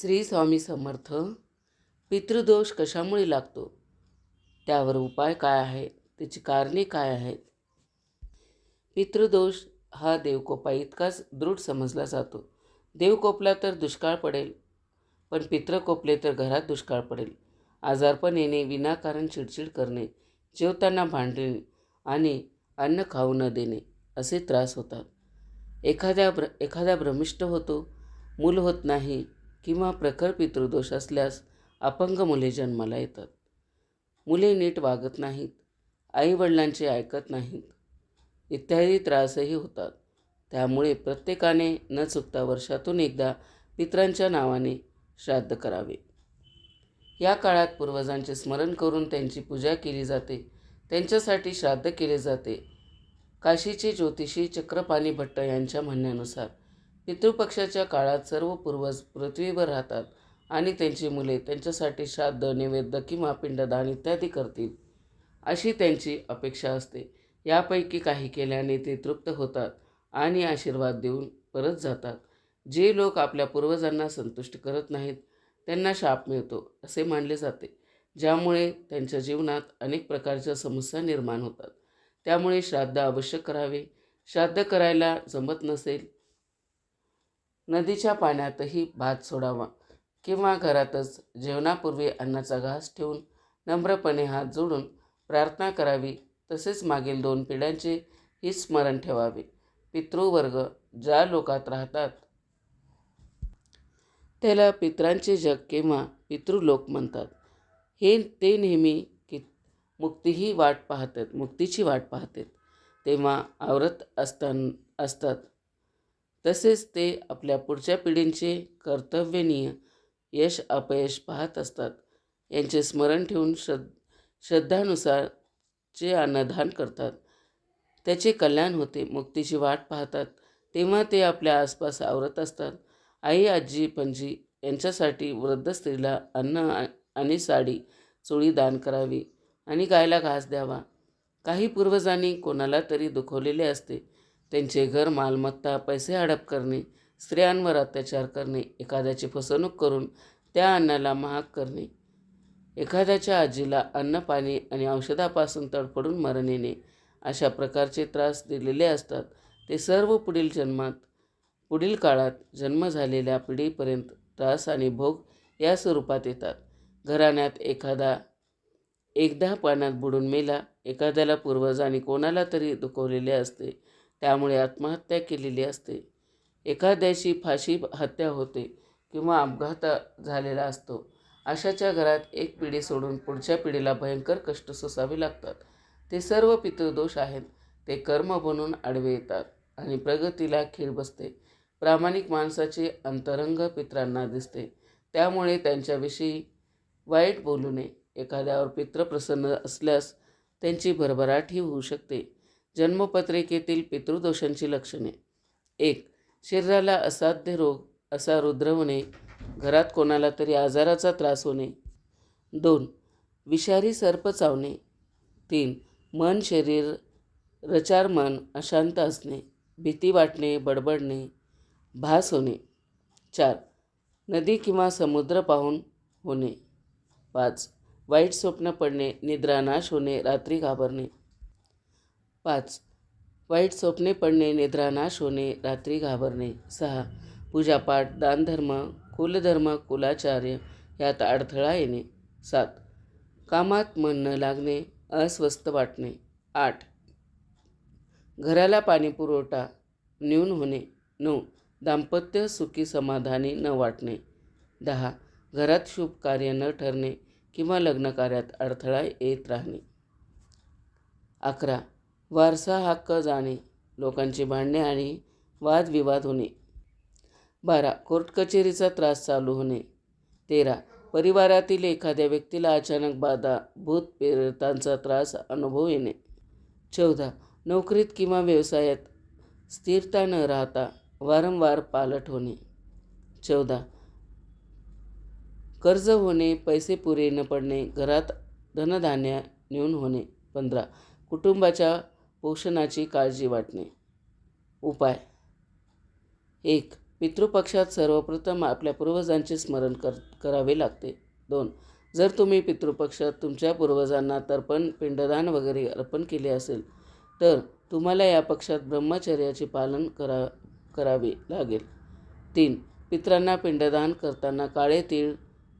श्री स्वामी समर्थ पितृदोष कशामुळे लागतो? त्यावर उपाय काय आहे त्याची कारणे काय आहेत? पितृदोष हा देवकोपा इतकाच दृढ समजला जातो. देवकोपला तर दुष्काळ पडेल पण पित्र कोपले तर घरात दुष्काळ पडेल. आजारपण येणे विनाकारण चिडचिड करणे जेवताना भांडणे आणि अन्न खाऊ न देणे असे त्रास होतात. एखाद्या भ्र एखादा भ्रमिष्ट होतो मूल होत नाही किंवा प्रखर पितृदोष असल्यास अपंग मुले जन्माला येतात. मुले नीट वागत नाहीत आईवडिलांचे ऐकत नाहीत इत्यादी त्रासही होतात. त्यामुळे प्रत्येकाने न चुकता वर्षातून एकदा पित्रांच्या नावाने श्राद्ध करावे. या काळात पूर्वजांचे स्मरण करून त्यांची पूजा केली जाते. त्यांच्यासाठी श्राद्ध केले जाते. काशीचे ज्योतिषी चक्रपाणी भट्ट यांच्या म्हणण्यानुसार पितृपक्षाच्या काळात सर्व पूर्वज पृथ्वीवर राहतात आणि त्यांची मुले त्यांच्यासाठी श्राद्ध नैवेद्य किंवा पिंडदान इत्यादी करतील. अशी त्यांची अपेक्षा असते. यापैकी काही केल्याने ते तृप्त होतात आणि आशीर्वाद देऊन परत जातात. जे लोक आपल्या पूर्वजांना संतुष्ट करत नाहीत त्यांना शाप मिळतो असे मानले जाते. ज्यामुळे त्यांच्या जीवनात अनेक प्रकारच्या समस्या निर्माण होतात. त्यामुळे श्राद्ध आवश्यक करावे. श्राद्ध करायला जमत नसेल नदीच्या पाण्यातही भात सोडावा किंवा घरातच जेवणापूर्वी अन्नाचा घास ठेवून नम्रपणे हात जोडून प्रार्थना करावी. तसेच मागील दोन पिढ्यांचे ही स्मरण ठेवावे. पितृवर्ग ज्या लोकात राहतात त्याला पित्रांचे जग किंवा पितृलोक म्हणतात. हे ते नेहमी कि मुक्तीही वाट पाहतात मुक्तीची वाट पाहतात. तेव्हा आवरत असतान असतात. तसेच ते आपल्या पुढच्या पिढींचे कर्तव्यनीय यश अपयश पाहत असतात. यांचे स्मरण ठेवून श्रद्ध श्रद्धानुसार चे अन्नदान करतात. त्याचे कल्याण होते मुक्तीची वाट पाहतात. तेव्हा ते आपल्या आसपास आवरत असतात. आई आजी पणजी यांच्यासाठी वृद्ध स्त्रीला अन्न आणि साडी चोळी दान करावी आणि गायला घास द्यावा. काही पूर्वजांनी कोणाला तरी दुखवलेले असते. त्यांचे घर मालमत्ता पैसे हडप करणे स्त्रियांवर अत्याचार करणे एखाद्याची फसवणूक करून त्या अन्नाला महाग करणे एखाद्याच्या आजीला अन्न पाणी आणि औषधापासून तडफडून मरण येणे अशा प्रकारचे त्रास दिलेले असतात. ते सर्व पुढील जन्मात पुढील काळात जन्म झालेल्या पिढीपर्यंत त्रास आणि भोग या स्वरूपात येतात. घराण्यात एखादा एकदा पाण्यात बुडून मेला एखाद्याला पूर्वजांनी कोणाला तरी दुखवलेले असते. त्यामुळे आत्महत्या केलेली असते. एखाद्याशी फाशी हत्या होते किंवा अपघात झालेला असतो अशाच्या घरात एक पिढी सोडून पुढच्या पिढीला भयंकर कष्ट सोसावे लागतात. ते सर्व पितृदोष आहेत. ते कर्म बनून आडवे येतात आणि प्रगतीला खीळ बसते. प्रामाणिक माणसाचे अंतरंग पित्रांना दिसते. त्यामुळे त्यांच्याविषयी वाईट बोलू नये. एखाद्यावर पित्र प्रसन्न असल्यास त्यांची भरभराटही होऊ शकते. जन्मपत्रिकेतील पितृदोषांची लक्षणे. एक शरीराला असाध्य रोग असा रुद्र होणे. घरात कोणाला तरी आजाराचा त्रास होणे. दोन विषारी सर्प चावणे. तीन मन शरीर रचार मन अशांत असणे. भीती वाटणे बडबडणे भास होणे. चार नदी किंवा समुद्र पाहून होणे. पाच वाईट स्वप्न पडणे निद्रानाश होणे रात्री घाबरणे. पाच. वाईट स्वप्ने पडणे निद्रानाश होणे रात्री घाबरणे. सहा. पूजापाठ दानधर्म कुलधर्म कुलाचार्य यात अडथळा येणे. सात. कामात मन न लागणे अस्वस्थ वाटणे. आठ. घराला पाणीपुरवठा न्यून होणे. नऊ. दाम्पत्य सुखी समाधानी न वाटणे. दहा. घरात शुभ कार्य न ठरणे किंवा लग्नकार्यात अडथळा येत राहणे. अकरा. वारसा हक्क जाणे लोकांची भांडणे आणि वादविवाद होणे. बारा. कोर्ट कचेरीचा त्रास चालू होणे. तेरा. परिवारातील एखाद्या व्यक्तीला अचानक बाधा भूत प्रेतांचा त्रास अनुभव येणे. चौदा. नोकरीत किंवा व्यवसायात स्थिरता न राहता वारंवार पालट होणे. चौदा. कर्ज होणे पैसे पुरे न पडणे घरात धनधान्य नेऊन होणे. पंधरा. कुटुंबाच्या पोषणाची काळजी वाटणे. उपाय. एक पितृपक्षात सर्वप्रथम आपल्या पूर्वजांचे स्मरण कर करावे लागते. दोन जर तुम्ही पितृपक्षात तुमच्या पूर्वजांना तर्पण पिंडदान वगैरे अर्पण केले असेल तर तुम्हाला या पक्षात ब्रह्मचर्याचे पालन करा करावे लागेल. तीन पित्रांना पिंडदान करताना काळे तीळ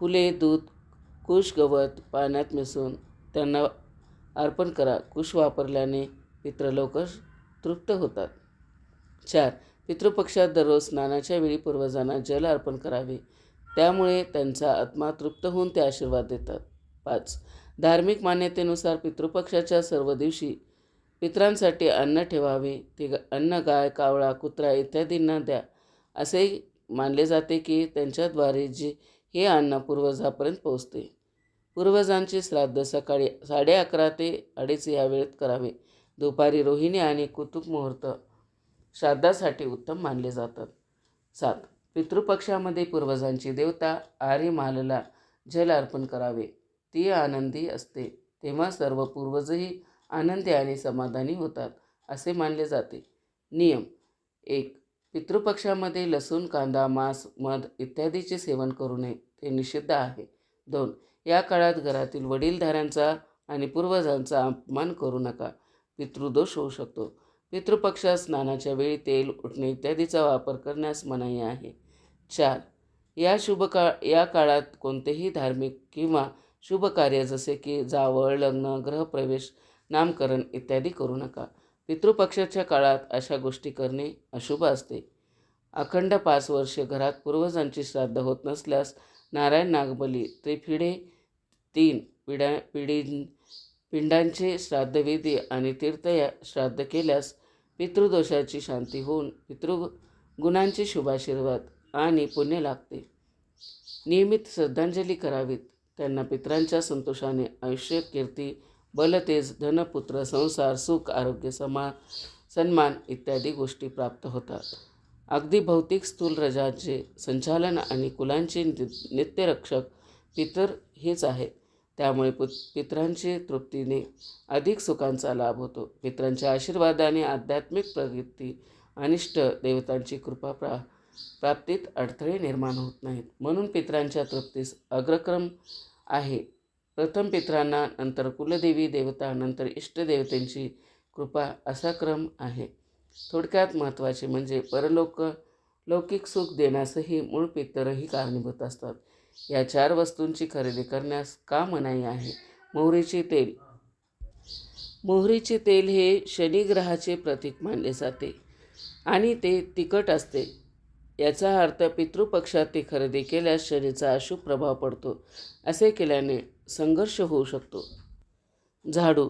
फुले दूध कुश गवत पाण्यात मिसळून त्यांना अर्पण करा. कुश वापरल्याने पित्र लवकर तृप्त होतात. चार पितृपक्षात दररोज स्नानाच्या वेळी पूर्वजांना जल अर्पण करावे. त्यामुळे त्यांचा आत्मा तृप्त होऊन ते आशीर्वाद देतात. पाच धार्मिक मान्यतेनुसार पितृपक्षाच्या सर्व दिवशी पित्रांसाठी अन्न ठेवावे. ते ग- अन्न गाय कावळा कुत्रा इत्यादींना द्या. असे मानले जाते की त्यांच्याद्वारे जे हे अन्न पूर्वजापर्यंत पोहोचते. पूर्वजांचे श्राद्ध सकाळी साडे अकरा ते अडीच या वेळेत करावे. दुपारी रोहिणी आणि कुतुक मुहूर्त श्राद्धासाठी उत्तम मानले जातात. सात. पितृपक्षामध्ये पूर्वजांची देवता आर्यमालला जल अर्पण करावे. ती आनंदी असते. तेव्हा सर्व पूर्वजही आनंदी आणि समाधानी होतात असे मानले जाते. नियम. एक. पितृपक्षामध्ये लसूण कांदा मांस मध इत्यादीचे सेवन करू नये. ते निषिद्ध आहे. दोन. या काळात घरातील वडीलधाऱ्यांचा आणि पूर्वजांचा अपमान करू नका. पितृदोष होऊ शकतो. पितृपक्षात स्नानाच्या वेळी तेल उठणे इत्यादीचा वापर करण्यास मनाई आहे. चार या शुभ काळ या काळात कोणतेही धार्मिक किंवा शुभ कार्य जसे की जावळ लग्न ग्रहप्रवेश नामकरण इत्यादी करू नका. पितृपक्षाच्या काळात अशा गोष्टी करणे अशुभ असते. अखंड पाच वर्षे घरात पूर्वजांची श्राद्ध होत नसल्यास नारायण नागबली त्रिफिडे तीन पिढ्या पिढी पिंडांचे श्राद्धविधी आणि तीर्थया श्राद्ध केल्यास पितृदोषाची शांती होऊन पितृ गुणांचे शुभाशीर्वाद आणि पुण्य लागते नियमित श्रद्धांजली करावीत. त्यांना पित्रांच्या संतोषाने आयुष्य कीर्ती बलतेज धनपुत्र संसार सुख आरोग्य समा सन्मान इत्यादी गोष्टी प्राप्त होतात. अगदी भौतिक स्थूल रजाचे संचालन आणि कुलांचे नित्यरक्षक पितर हेच आहेत. त्यामुळे पुत पित्रांची तृप्तीने अधिक सुखांचा लाभ होतो. पित्रांच्या आशीर्वादाने आध्यात्मिक प्रगती अनिष्ट देवतांची कृपा प्रा प्राप्तीत अडथळे निर्माण होत नाहीत. म्हणून पित्रांच्या तृप्तीस अग्रक्रम आहे. प्रथम पित्रांना नंतर कुलदेवी देवता नंतर इष्टदेवतेंची कृपा असा क्रम आहे. थोडक्यात महत्त्वाचे म्हणजे परलोक लौकिक सुख देण्यासही मूळ पितरही कारणीभूत असतात. या चार वस्तूंची खरेदी करण्यास का मनाई आहे? मोहरीचे तेल. मोहरीचे तेल हे शनिग्रहाचे प्रतीक मानले जाते आणि ते तिखट असते. याचा अर्थ पितृपक्षात ते खरेदी केल्यास शनीचा अशुभ प्रभाव पडतो असे केल्याने संघर्ष होऊ शकतो. झाडू.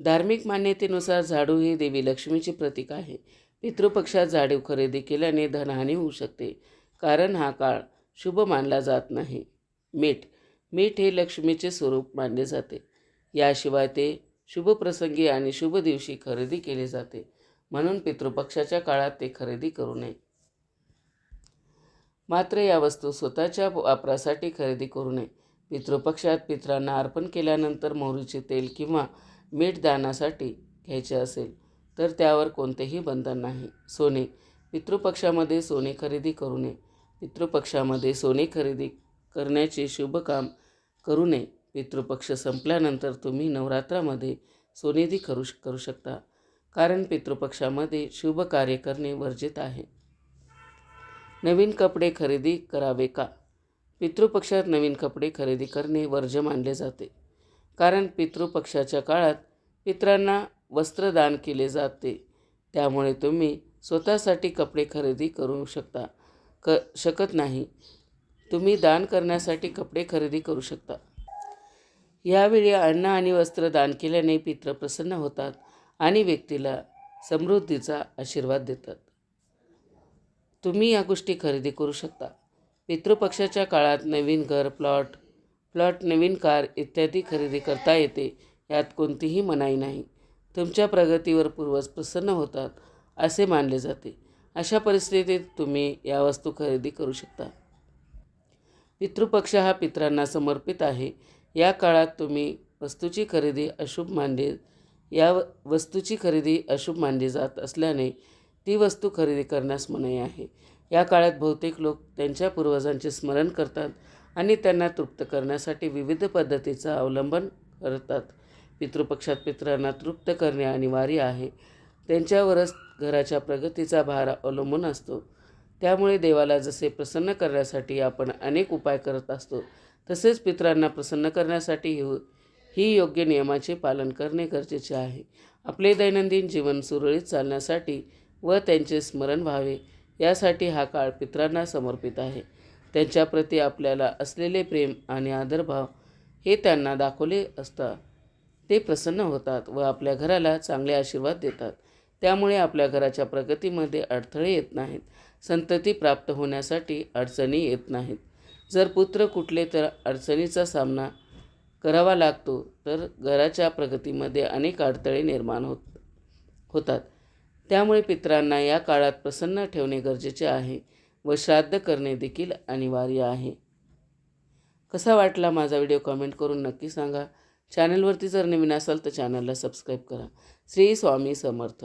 धार्मिक मान्यतेनुसार झाडू ही देवी लक्ष्मीचे प्रतीक आहे. पितृपक्षात झाडू खरेदी केल्याने धनहानी होऊ शकते कारण हा काळ शुभ मानला जात नाही. मीठ. मीठ हे लक्ष्मीचे स्वरूप मानले जाते. याशिवाय ते शुभप्रसंगी आणि शुभ दिवशी खरेदी केले जाते. म्हणून पितृपक्षाच्या काळात ते खरेदी करू नये. मात्र या वस्तू स्वतःच्या वापरासाठी खरेदी करू नये. पितृपक्षात पित्रांना अर्पण केल्यानंतर मोहरीचे तेल किंवा मीठ दानासाठी घ्यायचे असेल तर त्यावर कोणतेही बंधन नाही. सोने. पितृपक्षामध्ये सोने खरेदी करू नये. पितृपक्षामध्ये सोने खरेदी करण्याचे शुभ काम करू नये. पितृपक्ष संपल्यानंतर तुम्ही नवरात्रामध्ये सोनेदी करू श करू शकता. कारण पितृपक्षामध्ये शुभ कार्य करणे वर्जित आहे. नवीन कपडे खरेदी करावे का? पितृपक्षात नवीन कपडे खरेदी करणे वर्ज्य मानले जाते. कारण पितृपक्षाच्या काळात पित्रांना वस्त्रदान केले जाते. त्यामुळे तुम्ही स्वतःसाठी कपडे खरेदी करू शकता. क शकत नाही. तुम्ही दान करण्यासाठी कपडे खरेदी करू शकता. यावेळी अन्न आणि वस्त्र दान केल्याने पित्र प्रसन्न होतात आणि व्यक्तीला समृद्धीचा आशीर्वाद देतात. तुम्ही या गोष्टी खरेदी करू शकता. पितृपक्षाच्या काळात नवीन घर प्लॉट प्लॉट नवीन कार इत्यादी खरेदी करता येते. यात कोणतीही मनाई नाही. तुमच्या प्रगतीवर पूर्वज प्रसन्न होतात असे मानले जाते. अशा परिस्थितीत तुम्ही या वस्तू खरेदी करू शकता. पितृपक्ष हा पित्रांना समर्पित आहे. या काळात तुम्ही वस्तूची खरेदी अशुभ मानली या वस्तूची खरेदी अशुभ मानली जात असल्याने ती वस्तू खरेदी करण्यास मनाई आहे. या काळात बहुतेक लोक त्यांच्या पूर्वजांचे स्मरण करतात आणि त्यांना तृप्त करण्यासाठी विविध पद्धतीचा अवलंबन करतात. पितृपक्षात पितरांना तृप्त करणे अनिवार्य आहे. त्यांच्यावरच घराच्या प्रगतीचा भार अवलंबून असतो. त्यामुळे देवाला जसे प्रसन्न करण्यासाठी आपण अनेक उपाय करत असतो तसेच पितरांना प्रसन्न करण्यासाठी ही ही योग्य नियमाचे पालन करणे गरजेचे आहे. आपले दैनंदिन जीवन सुरळीत चालण्यासाठी व त्यांचे स्मरण व्हावे यासाठी हा काळ पितरांना समर्पित आहे. त्यांच्याप्रती आपल्याला असलेले प्रेम आणि आदरभाव हे त्यांना दाखवले असता ते प्रसन्न होतात व आपल्या घराला चांगले आशीर्वाद देतात. त्यामुळे आपल्या घराच्या प्रगतीमध्ये अडथळे येत नाहीत. संतती प्राप्त होण्यासाठी अडचणी येत नाहीत. जर पुत्र कुठले तर अडचणीचा सामना करावा लागतो तर घराच्या प्रगतीमध्ये अनेक अडथळे निर्माण होत होतात. त्यामुळे पित्रांना या काळात प्रसन्न ठेवणे गरजेचे आहे व श्राद्ध करणे देखील अनिवार्य आहे. कसा वाटला माझा व्हिडिओ कमेंट करून नक्की सांगा. चॅनलवरती जर नवीन असाल तर चॅनलला सबस्क्राईब करा. श्री स्वामी समर्थ.